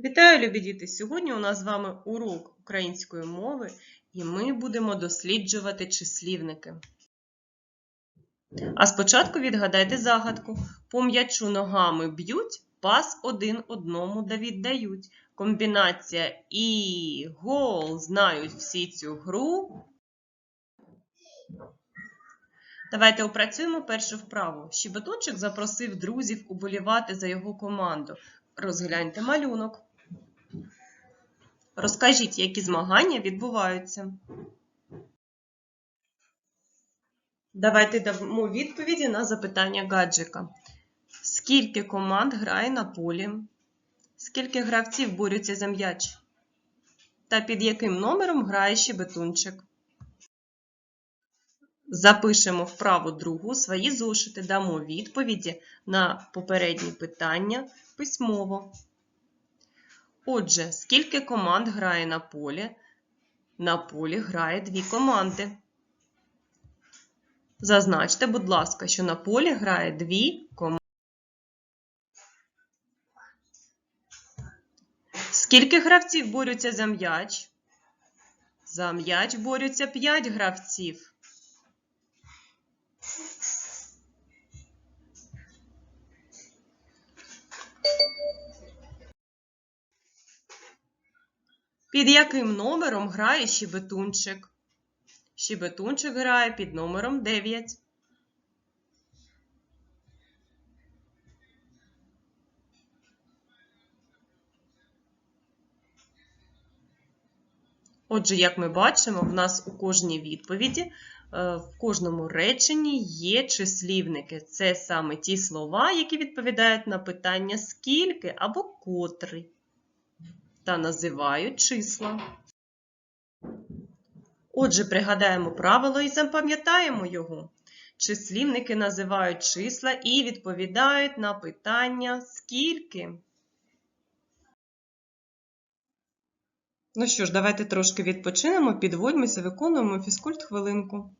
Вітаю, любі діти! Сьогодні у нас з вами урок української мови, і ми будемо досліджувати числівники. А спочатку відгадайте загадку. По м'ячу ногами б'ють, пас один одному да віддають. Комбінація і гол знають всі цю гру. Давайте опрацюємо першу вправу. Щебетунчик запросив друзів уболівати за його команду. Розгляньте малюнок. Розкажіть, які змагання відбуваються. Давайте дамо відповіді на запитання гаджика. Скільки команд грає на полі? Скільки гравців борються за м'яч? Та під яким номером грає щебетунчик? Запишемо вправу другу свої зошити, дамо відповіді на попередні питання письмово. Отже, скільки команд грає на полі? На полі грає дві команди. Зазначте, будь ласка, що на полі грає дві команди. Скільки гравців борються за м'яч? За м'яч борються 5 гравців. Під яким номером грає щебетунчик? Щебетунчик грає під номером 9. Отже, як ми бачимо, в нас у кожній відповіді, е, в кожному реченні є числівники. Це саме ті слова, які відповідають на питання скільки або котрий та називають числа. Отже, пригадаємо правило і запам'ятаємо його. Числівники називають числа і відповідають на питання скільки. Ну що ж, давайте трошки відпочинемо, підводьмося, виконуємо фізкульт хвилинку.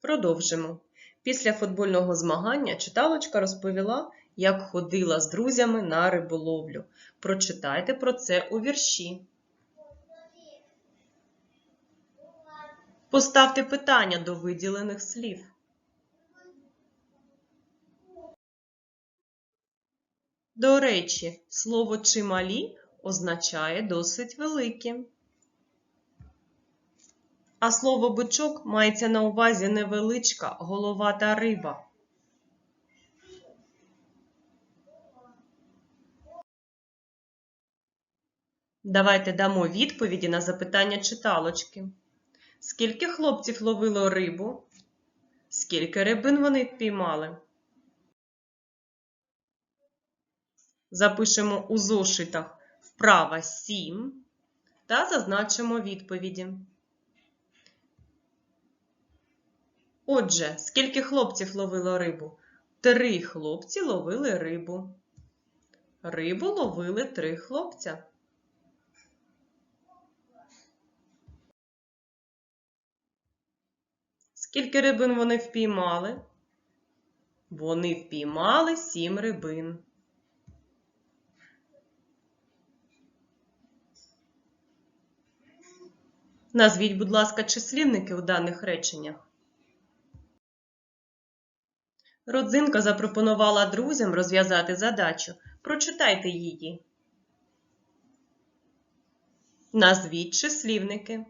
Продовжимо. Після футбольного змагання читалочка розповіла, як ходила з друзями на риболовлю. Прочитайте про це у вірші. Поставте питання до виділених слів. До речі, слово чималі означає досить великі. А слово бичок мається на увазі невеличка головата риба. Давайте дамо відповіді на запитання читалочки. Скільки хлопців ловило рибу? Скільки рибин вони впіймали? Запишемо у зошитах вправа 7 та зазначимо відповіді. Отже, скільки хлопців ловило рибу? Три хлопці ловили рибу. Рибу ловили три хлопця. Скільки рибин вони впіймали? Вони впіймали сім рибин. Назвіть, будь ласка, числівники у даних реченнях. Родзинка запропонувала друзям розв'язати задачу. Прочитайте її. Назвіть числівники.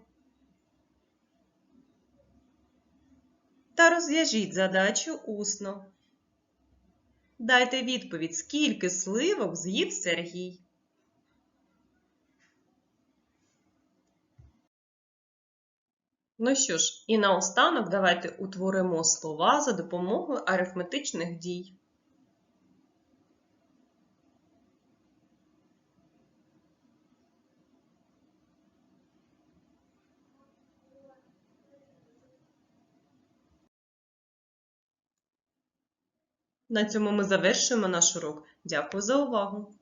Та розв'яжіть задачу усно. Дайте відповідь, скільки сливок з'їв Сергій. Ну що ж, і наостанок давайте утворимо слова за допомогою арифметичних дій. На цьому ми завершуємо наш урок. Дякую за увагу!